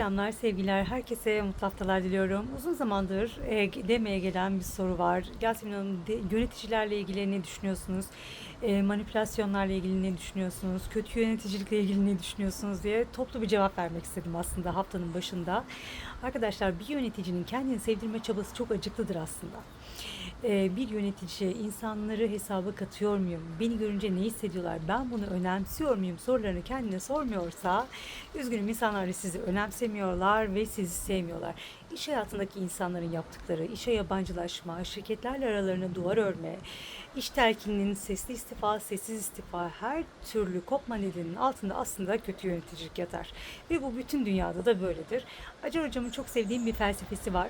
Selamlar, sevgiler. Herkese mutlu haftalar diliyorum. Uzun zamandır e, demeye gelen bir soru var. Yasemin Hanım, de- yöneticilerle ilgili ne düşünüyorsunuz? E, manipülasyonlarla ilgili ne düşünüyorsunuz? Kötü yöneticilikle ilgili ne düşünüyorsunuz diye toplu bir cevap vermek istedim aslında haftanın başında. Arkadaşlar bir yöneticinin kendini sevdirme çabası çok acıklıdır aslında. E, bir yönetici insanları hesaba katıyor muyum? Beni görünce ne hissediyorlar? Ben bunu önemsiyor muyum? Sorularını kendine sormuyorsa üzgünüm insanlar sizi önemsemiyorlar ve sizi sevmiyorlar. İş hayatındaki insanların yaptıkları, işe yabancılaşma, şirketlerle aralarına duvar örme, iş terkinin sesli istifa, sessiz istifa her türlü kopma nedeninin altında aslında kötü yöneticilik yatar. Ve bu bütün dünyada da böyledir. Acar Hocam'ın çok sevdiğim bir felsefesi var.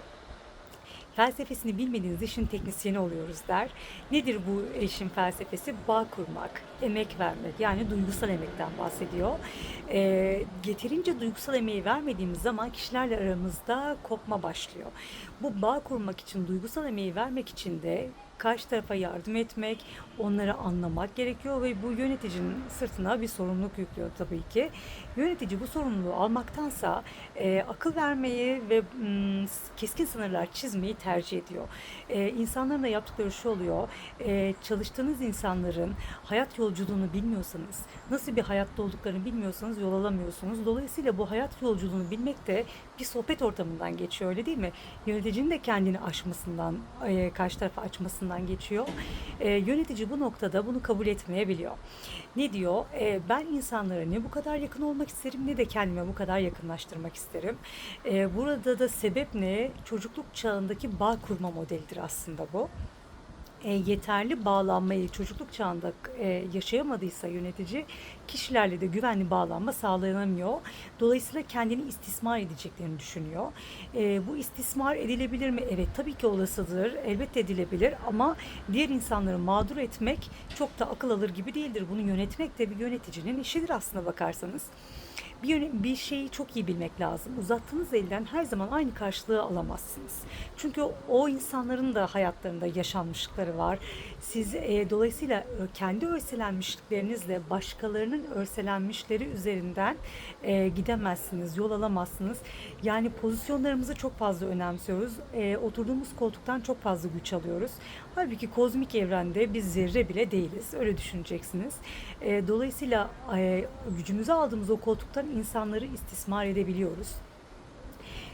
Felsefesini bilmediğiniz işin teknisyeni oluyoruz der. Nedir bu işin felsefesi? Bağ kurmak, emek vermek yani duygusal emekten bahsediyor. Ee, yeterince duygusal emeği vermediğimiz zaman kişilerle aramızda kopma başlıyor. Bu bağ kurmak için, duygusal emeği vermek için de karşı tarafa yardım etmek, onları anlamak gerekiyor ve bu yöneticinin sırtına bir sorumluluk yüklüyor tabii ki. Yönetici bu sorumluluğu almaktansa e, akıl vermeyi ve mm, keskin sınırlar çizmeyi tercih ediyor. E, insanların da yaptıkları şu oluyor, e, çalıştığınız insanların hayat yolculuğunu bilmiyorsanız, nasıl bir hayatta olduklarını bilmiyorsanız yol alamıyorsunuz. Dolayısıyla bu hayat yolculuğunu bilmek de bir sohbet ortamından geçiyor öyle değil mi? Yöneticinin de kendini aşmasından, e, karşı tarafa açmasından geçiyor. E, yönetici bu noktada bunu kabul etmeyebiliyor. Ne diyor? E, ben insanlara ne bu kadar yakın olmak isterim ne de kendime bu kadar yakınlaştırmak isterim. E, burada da sebep ne? Çocukluk çağındaki bağ kurma modelidir aslında bu e, yeterli bağlanmayı çocukluk çağında e, yaşayamadıysa yönetici kişilerle de güvenli bağlanma sağlanamıyor. Dolayısıyla kendini istismar edeceklerini düşünüyor. E, bu istismar edilebilir mi? Evet tabii ki olasıdır. Elbette edilebilir ama diğer insanları mağdur etmek çok da akıl alır gibi değildir. Bunu yönetmek de bir yöneticinin işidir aslına bakarsanız. Bir, bir şeyi çok iyi bilmek lazım. Uzattığınız elden her zaman aynı karşılığı alamazsınız. Çünkü o insanların da hayatlarında yaşanmışlıkları var. Siz e, dolayısıyla kendi örselenmişliklerinizle başkalarının örselenmişleri üzerinden e, gidemezsiniz, yol alamazsınız. Yani pozisyonlarımızı çok fazla önemsiyoruz. E, oturduğumuz koltuktan çok fazla güç alıyoruz. Halbuki kozmik evrende biz zerre bile değiliz. Öyle düşüneceksiniz. E, dolayısıyla e, gücümüzü aldığımız o koltuktan insanları istismar edebiliyoruz.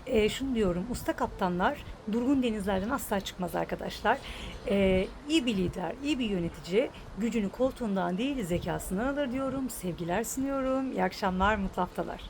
E, şunu diyorum, usta kaptanlar durgun denizlerden asla çıkmaz arkadaşlar. E, iyi bir lider, iyi bir yönetici gücünü koltuğundan değil zekasından alır diyorum. Sevgiler sunuyorum. İyi akşamlar, mutlu haftalar.